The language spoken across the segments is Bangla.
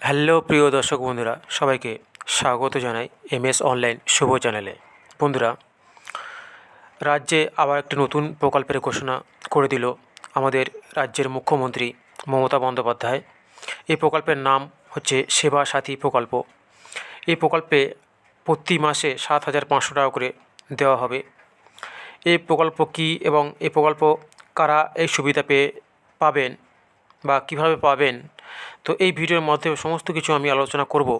হ্যালো প্রিয় দর্শক বন্ধুরা, সবাইকে স্বাগত জানাই এম এস অনলাইন শুভ চ্যানেলে। বন্ধুরা, রাজ্যে আবার একটি নতুন প্রকল্পের ঘোষণা করে দিল আমাদের রাজ্যের মুখ্যমন্ত্রী মমতা বন্দ্যোপাধ্যায়। এই প্রকল্পের নাম হচ্ছে সেবা সাথী প্রকল্প। এই প্রকল্পে প্রতি মাসে সাত হাজার পাঁচশো টাকা করে দেওয়া হবে। এই প্রকল্প কী এবং এই প্রকল্প কারা এই সুবিধা পেয়ে পাবেন বা কীভাবে পাবেন তো এই ভিডিওর মাধ্যমে সমস্ত কিছু আমি আলোচনা করব।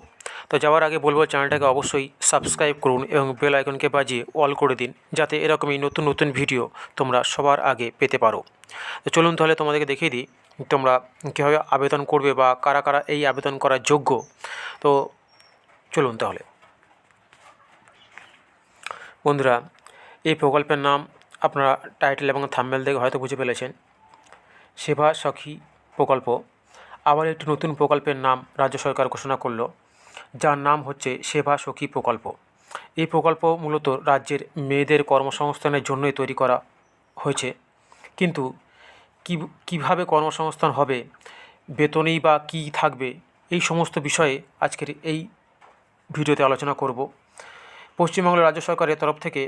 তো যাওয়ার আগে বলব চ্যানেলটাকে অবশ্যই সাবস্ক্রাইব করুন এবং বেল আইকনকে বাজিয়ে অল করে দিন, যাতে এরকমই নতুন নতুন ভিডিও তোমরা সবার আগে পেতে পারো। তো চলুন তাহলে তোমাদেরকে দেখিয়ে দিই, তোমরা কীভাবে আবেদন করবে বা কারা কারা এই আবেদন করার যোগ্য। তো চলুন তাহলে। বন্ধুরা, এই প্রকল্পের নাম আপনারা টাইটেল এবং থাম্বেল দেখে হয়তো বুঝে ফেলেছেন। সেবা সখী প্রকল্প। আবার একটি নতুন প্রকল্পের নাম রাজ্য সরকার ঘোষণা করল, যার নাম হচ্ছে সেবা সখী প্রকল্প। এই প্রকল্প মূলত রাজ্যের মেয়েদের কর্মসংস্থানের জন্যই তৈরি করা হয়েছে। কিন্তু কীভাবে কর্মসংস্থান হবে, বেতনেই বা কী থাকবে, এই সমস্ত বিষয়ে আজকের এই ভিডিওতে আলোচনা করব। পশ্চিমবঙ্গ রাজ্য সরকারের তরফ থেকে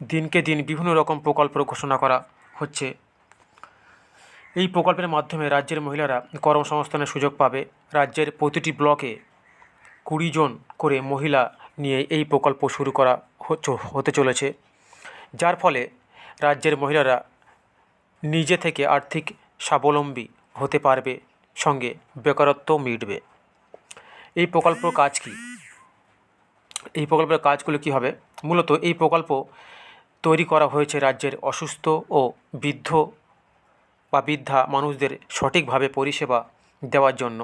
দিনকে দিন বিভিন্ন রকম প্রকল্পের ঘোষণা করা হচ্ছে। এই প্রকল্পের মাধ্যমে রাজ্যের মহিলারা কর্মসংস্থানের সুযোগ পাবে। রাজ্যের প্রতিটি ব্লকে কুড়ি জন করে মহিলা নিয়ে এই প্রকল্প শুরু করা হতে চলেছে। যার ফলে রাজ্যের মহিলারা নিজে থেকে আর্থিক স্বাবলম্বী হতে পারবে, সঙ্গে বেকারত্ব মিটবে। এই প্রকল্পর কাজ কী? এই প্রকল্পের কাজগুলো কী হবে? মূলত এই প্রকল্প তৈরি করা হয়েছে রাজ্যের অসুস্থ ও বৃদ্ধ বা বৃদ্ধা মানুষদের সঠিকভাবে পরিষেবা দেওয়ার জন্য।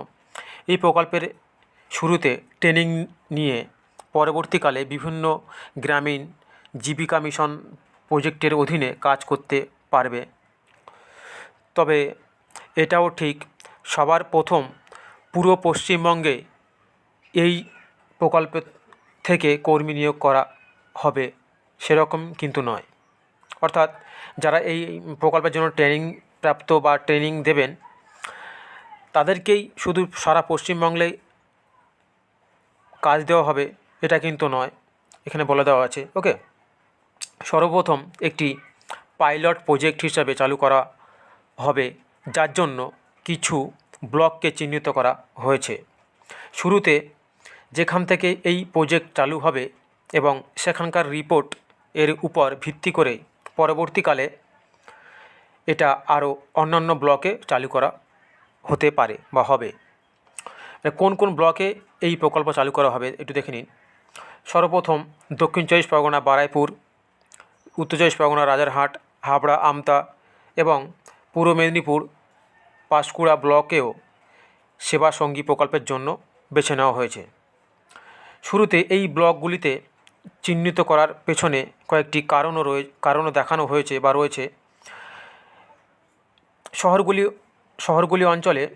এই প্রকল্পের শুরুতে ট্রেনিং নিয়ে পরবর্তীকালে বিভিন্ন গ্রামীণ জীবিকা মিশন প্রজেক্টের অধীনে কাজ করতে পারবে। তবে এটাও ঠিক, সবার প্রথম পুরো পশ্চিমবঙ্গে এই প্রকল্প থেকে কর্মী নিয়োগ করা হবে, সেরকম কিন্তু নয়। অর্থাৎ যারা এই প্রকল্পের জন্য ট্রেনিং প্রাপ্ত বা ট্রেনিং দেবেন, তাদেরকেই শুধু সারা পশ্চিমবাংলায় কাজ দেওয়া হবে, এটা কিন্তু নয়, এখানে বলে দেওয়া আছে। ওকে সর্বপ্রথম একটি পাইলট প্রজেক্ট হিসাবে চালু করা হবে, যার জন্য কিছু ব্লককে চিহ্নিত করা হয়েছে। শুরুতে যেখান থেকে এই প্রজেক্ট চালু হবে এবং সেখানকার রিপোর্ট এর উপর ভিত্তি করে পরবর্তীকালে এটা আরও অন্যান্য ব্লকে চালু করা হতে পারে বা হবে। কোন কোন ব্লকে এই প্রকল্প চালু করা হবে একটু দেখে নিন। সর্বপ্রথম দক্ষিণ চব্বিশ পরগনা বারাইপুর, উত্তর চব্বিশ পরগনা রাজারহাট, হাবড়া, আমতা এবং পূর্ব মেদিনীপুর পাঁশকুড়া ব্লকেও সেবা সঙ্গী প্রকল্পের জন্য বেছে নেওয়া হয়েছে। শুরুতে এই ব্লকগুলিতে চিহ্নিত করার পেছনে কয়েকটি কারণও রয়ে কারণও দেখানো হয়েছে বা রয়েছে। শহরগুলি শহরগুলি অঞ্চলে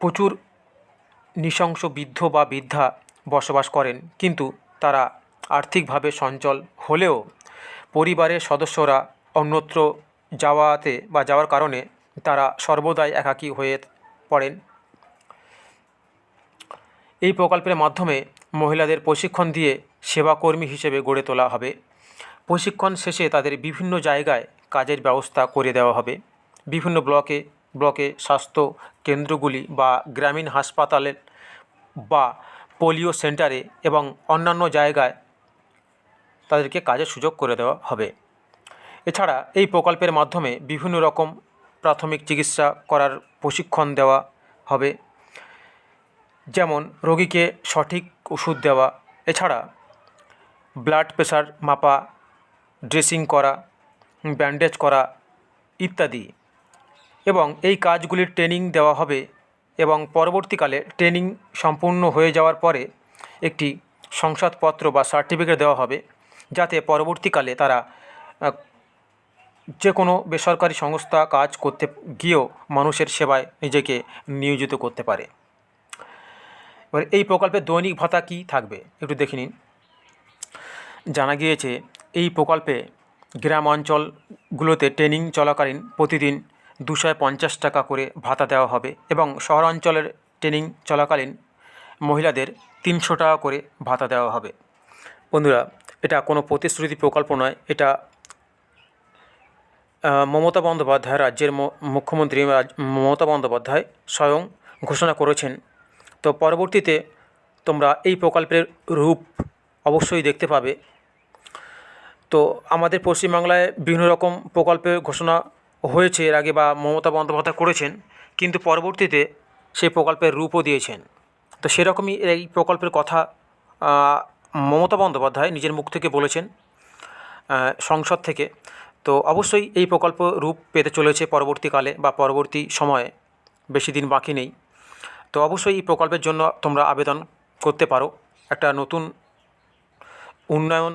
প্রচুর নৃশংস বৃদ্ধ বা বৃদ্ধা বসবাস করেন। কিন্তু তারা আর্থিকভাবে সঞ্চল হলেও পরিবারের সদস্যরা অন্যত্র যাওয়াতে বা যাওয়ার কারণে তারা সর্বদাই একাকী হয়ে পড়েন। এই প্রকল্পের মাধ্যমে মহিলাদের প্রশিক্ষণ দিয়ে সেবাকর্মী হিসেবে গড়ে তোলা হবে। প্রশিক্ষণ শেষে তাদের বিভিন্ন জায়গায় কাজের ব্যবস্থা করে দেওয়া হবে। বিভিন্ন ব্লকে ব্লকে স্বাস্থ্য কেন্দ্রগুলি বা গ্রামীণ হাসপাতালে বা পোলিও সেন্টারে এবং অন্যান্য জায়গায় তাদেরকে কাজের সুযোগ করে দেওয়া হবে। এছাড়া এই প্রকল্পের মাধ্যমে বিভিন্ন রকম প্রাথমিক চিকিৎসা করার প্রশিক্ষণ দেওয়া হবে, যেমন রোগীকে সঠিক ওষুধ দেওয়া। এছাড়া ব্লাড প্রেশার মাপা, ড্রেসিং করা, ব্যান্ডেজ করা ইত্যাদি। এবং এই কাজগুলির ট্রেনিং দেওয়া হবে এবং পরবর্তীকালে ট্রেনিং সম্পূর্ণ হয়ে যাওয়ার পরে একটি শংসাপত্র বা সার্টিফিকেট দেওয়া হবে, যাতে পরবর্তীকালে তারা যে কোনো বেসরকারি সংস্থা কাজ করতে গিয়েও মানুষের সেবায় নিজেকে নিয়োজিত করতে পারে। এবার এই প্রকল্পের দৈনিক ভাতা কী থাকবে? একটু দেখে নিন। জানা গিয়েছে, এই প্রকল্পে গ্রাম অঞ্চলগুলোতে ট্রেনিং চলাকালীন প্রতিদিন দুশো পঞ্চাশ টাকা করে ভাতা দেওয়া হবে এবং শহরাঞ্চলের ট্রেনিং চলাকালীন মহিলাদের তিনশো টাকা করে ভাতা দেওয়া হবে। বন্ধুরা, এটা কোনো প্রতিশ্রুতি প্রকল্প নয়, এটা মমতা বন্দ্যোপাধ্যায় রাজ্যের মুখ্যমন্ত্রী মমতা বন্দ্যোপাধ্যায় স্বয়ং ঘোষণা করেছেন। তো পরবর্তীতে তোমরা এই প্রকল্পের রূপ অবশ্যই দেখতে পাবে। তো আমাদের পশ্চিমবাংলায় বিভিন্ন রকম প্রকল্পের ঘোষণা হয়েছে এর আগে বা মমতা বন্দ্যোপাধ্যায় করেছেন, কিন্তু পরবর্তীতে সেই প্রকল্পের রূপও দিয়েছেন। তো সেরকমই এই প্রকল্পের কথা মমতা বন্দ্যোপাধ্যায় নিজের মুখ থেকে বলেছেন সংসদ থেকে। তো অবশ্যই এই প্রকল্প রূপ পেতে চলেছে পরবর্তীকালে বা পরবর্তী সময়ে, বেশি দিন বাকি নেই। তো অবশ্যই এই প্রকল্পের জন্য তোমরা আবেদন করতে পারো। একটা নতুন উন্নয়ন